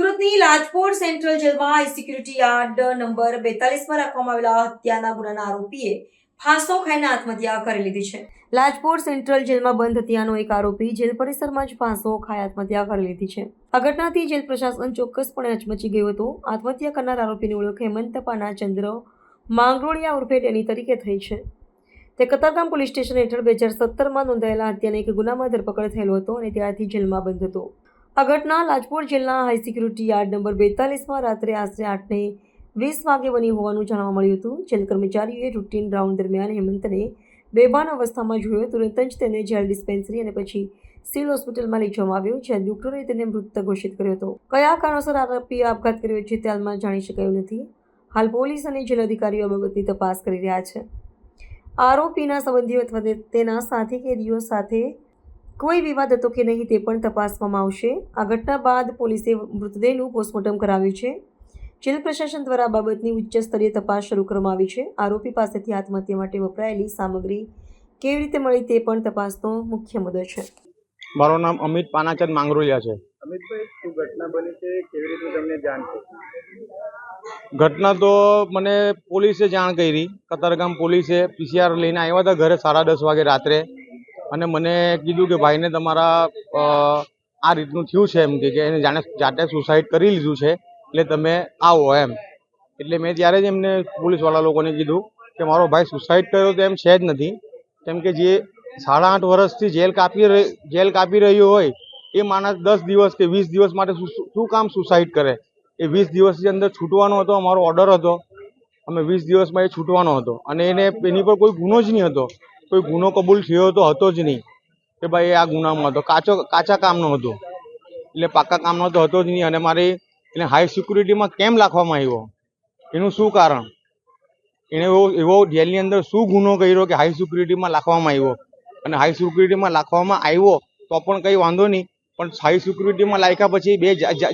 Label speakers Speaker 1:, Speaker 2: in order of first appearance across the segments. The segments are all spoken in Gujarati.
Speaker 1: સુરતની લાજપોર સેન્ટ્રલ જેલમાં હાઈ સિક્યુરિટી યાર્ડ નંબર બેતાલીસમાં રાખવામાં આવેલા હત્યાના ગુનાના આરોપીએ ફાંસો ખાઈને આત્મહત્યા કરી લીધી છે. લાજપોર સેન્ટ્રલ જેલમાં બંધ હત્યાનો એક આરોપી જેલ પરિસરમાં જ ફાંસો ખાઈ આત્મહત્યા કરી લીધી છે. આ ઘટનાથી જેલ પ્રશાસન ચોક્કસપણે અચમચી ગયું હતું. આત્મહત્યા કરનાર આરોપીની ઓળખ હેમંત પાનાચંદ્ર માંગરોળિયા ઉર્ફે ડેની તરીકે થઈ છે. તે કતારગામ પોલીસ સ્ટેશન હેઠળ બે હજાર સત્તરમાં નોંધાયેલા હત્યાના એક ગુનામાં ધરપકડ થયેલો હતો અને ત્યારથી જેલમાં બંધ હતો. આ ઘટના લાજપોર જેલના હાઈ સિક્યુરિટી યાર્ડ નંબર બેતાલીસમાં રાત્રે આશરે આઠને વીસ વાગે બની હોવાનું જાણવા મળ્યું હતું. જેલ કર્મચારીઓએ રૂટીન રાઉન્ડ દરમિયાન હેમંતને બેભાન અવસ્થામાં જોયો. તુરંત જ તેને જેલ ડિસ્પેન્સરી અને પછી સિવિલ હોસ્પિટલમાં લઈ જવામાં આવ્યો, જ્યાં ડોક્ટરોએ તેને મૃત ઘોષિત કર્યો હતો. કયા કારણોસર આરોપીએ આપઘાત કર્યો છે તે હાલમાં જાણી શકાયું નથી. હાલ પોલીસ અને જેલ અધિકારીઓ આ બાબતની તપાસ કરી રહ્યા છે. આરોપીના સંબંધીઓ અથવા તેના સાથી કેદીઓ સાથે કોઈ વિવાદ હતો કે નહીં તે પણ તપાસવામાં આવશે. આ ઘટના બાદ પોલીસે મૃતદેહનું પોસ્ટમોર્ટમ કરાવ્યું છે. જેલ પ્રશાસન દ્વારા આ બાબતની ઉચ્ચ સ્તરીય તપાસ શરૂ કરવામાં આવી છે. આરોપી પાસેથી આત્મહત્યા માટે વપરાયેલી સામગ્રી કેવી રીતે મળી તે પણ તપાસનો મુખ્ય મુદ્દો છે.
Speaker 2: મારું નામ અમિત પાનાચંદ માંગરોલિયા છે.
Speaker 3: અમિતભાઈ શું ઘટના બની છે? કેવી રીતે તમને જાણ થઈ?
Speaker 2: ઘટના તો મને પોલીસે જાણ કરી. કતારગામ પોલીસે પીસીઆર લઈને આવ્યા હતા ઘરે સાડા દસ વાગે રાત્રે. અને મને કીધું કે ભાઈને તમારા આ રીતનું થયું છે એમ કે એને જાણે જાતે સુસાઇડ કરી લીધું છે, એટલે તમે આવો એમ. એટલે મેં ત્યારે જ એમને પોલીસવાળા લોકોને કીધું કે મારો ભાઈ સુસાઇડ કર્યો તો એમ છે જ નથી. કેમ કે જે સાડા આઠ વર્ષથી જેલ કાપી જેલ કાપી રહ્યો હોય, એ માણસ દસ દિવસ કે વીસ દિવસ માટે શું કામ સુસાઇડ કરે? એ વીસ દિવસની અંદર છૂટવાનો હતો, અમારો ઓર્ડર હતો. અમે વીસ દિવસમાં એ છૂટવાનો હતો. અને એને એની પર કોઈ ગુનો જ નહીં હતો. કોઈ ગુનો કબૂલ થયો તો હતો જ નહીં કે ભાઈ આ ગુનામાં હતો. કાચો, કાચા કામનો હતો. એટલે પાકા કામનો તો હતો જ નહીં અને મારી એને હાઈ સિક્યુરિટીમાં કેમ રાખવામાં આવ્યો? એનું શું કારણ? એણે એવો એવો જેલની અંદર શું ગુનો કર્યો કે હાઈ સિક્યુરિટીમાં રાખવામાં આવ્યો? અને હાઈ સિક્યુરિટીમાં રાખવામાં આવ્યો તો પણ કંઈ વાંધો નહીં, પણ હાઈ સિક્યુરિટીમાં લાખ્યા પછી બે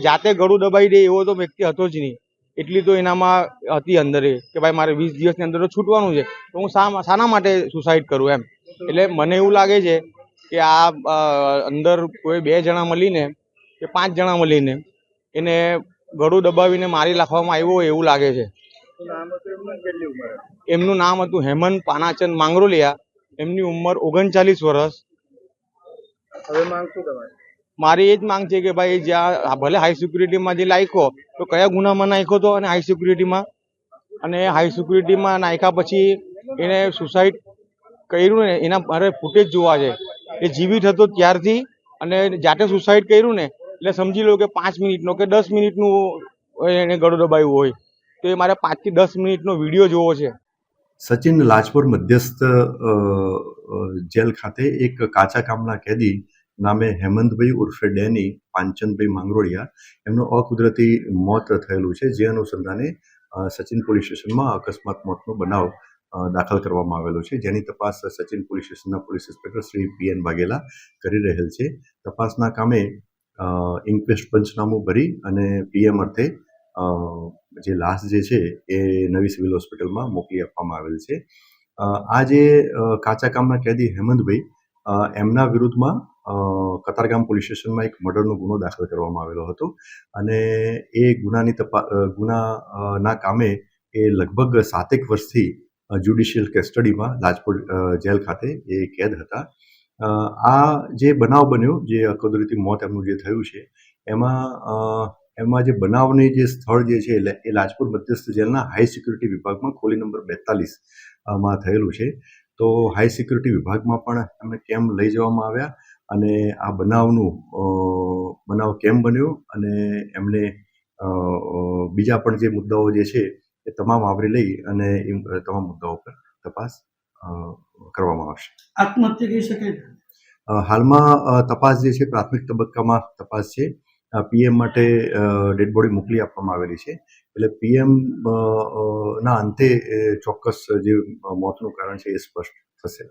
Speaker 2: જાતે ગળું દબાઈ દે એવો તો વ્યક્તિ હતો જ નહીં. એટલી તો એનામાં હતી અંદર એ કે ભાઈ મારે વીસ દિવસની અંદર તો છૂટવાનું છે. તો હું શા શાના માટે સુસાઇડ કરું એમ? એટલે મને એવું લાગે છે કે આ અંદર કોઈ બે જણા મળીને કે પાંચ જણા મળીને એને ગળું દબાવીને મારી નાખવામાં આવ્યો એવું લાગે છે.
Speaker 3: એમનું
Speaker 2: નામ હતું હેમંત પાનાચંદ માંગરોલિયા. એમની ઉંમર ઓગણચાલીસ વર્ષ.
Speaker 3: હવે માંગ શું
Speaker 2: મારી એ જ માંગ છે કે ભાઈ જ્યાં ભલે હાઈ સિક્યુરિટીમાં જે નાખ્યો, તો કયા ગુનામાં નાખ્યો હતો અને હાઈ સિક્યુરિટીમાં અને હાઈ સિક્યુરિટીમાં નાખ્યા પછી એને સુસાઇડ કર્યું ને, એના મારે ફૂટેજ જોવા છે. એ જીવિત હતો ત્યારથી અને જાતે સુસાઇડ કર્યું ને, એટલે સમજી લો કે પાંચ મિનિટનો કે દસ મિનિટનું એને ગળો દબાવ્યું હોય. તો એ મારે પાંચથી દસ મિનિટનો વીડિયો જોવો છે.
Speaker 4: સચિન લાજપોર મધ્યસ્થ જેલ ખાતે એક કાચા કામના કેદી નામે હેમંતભાઈ ઉર્ફે ડેની, પાંચનભાઈ માંગરોળિયા. એમનું અકુદરતી મોત થયેલું છે. જે અનુસંધાને સચિન પોલીસ સ્ટેશનમાં અકસ્માત મોતનો બનાવ દાખલ કરવામાં આવેલો છે. જેની તપાસ સચિન પોલીસ સ્ટેશનના police inspector Shri P N Vaghela કરી રહેલ છે. તપાસના કામે ઇન્ક્વેસ્ટ પંચનામું ભરી અને પીએમ અર્થે જે લાશ જે છે એ નવી સિવિલ હોસ્પિટલમાં મોકલી આપવામાં આવેલ છે. આ જે કાચા કામના કેદી હેમંતભાઈ એમના વિરુદ્ધમાં કતારગામ પોલીસ સ્ટેશનમાં એક મર્ડરનો ગુનો દાખલ કરવામાં આવેલો હતો અને એ ગુનાની તપા ગુનાના કામે એ લગભગ સાતેક વર્ષથી જ્યુડિશિયલ કસ્ટડીમાં લાજપોર જેલ ખાતે એ કેદ હતા. આ જે બનાવ બન્યો, જે અકદરતી મોત એમનું જે થયું છે, એમાં એમાં જે બનાવની જે સ્થળ જે છે એ લાજપુર મધ્યસ્થ જેલના હાઈ સિક્યુરિટી વિભાગમાં ખોલી નંબર બેતાલીસમાં થયેલું છે. તો હાઈ સિક્યુરિટી વિભાગમાં પણ એમને કેમ લઈ જવામાં આવ્યા? અને આ બનાવનું બનાવ કેમ બન્યો અને એમને બીજા પણ જે મુદ્દાઓ જે છે એ તમામ આવરી લઈ અને તમામ મુદ્દાઓ પર તપાસ કરવામાં આવશે.
Speaker 5: આત્મહત્યા કહી શકાય?
Speaker 4: હાલમાં તપાસ જે છે પ્રાથમિક તબક્કામાં તપાસ છે. પીએમ માટે ડેડ બોડી મોકલી આપવામાં આવેલી છે. એટલે પીએમ ના અંતે ચોક્કસ જે મોતનું કારણ છે એ સ્પષ્ટ થશે.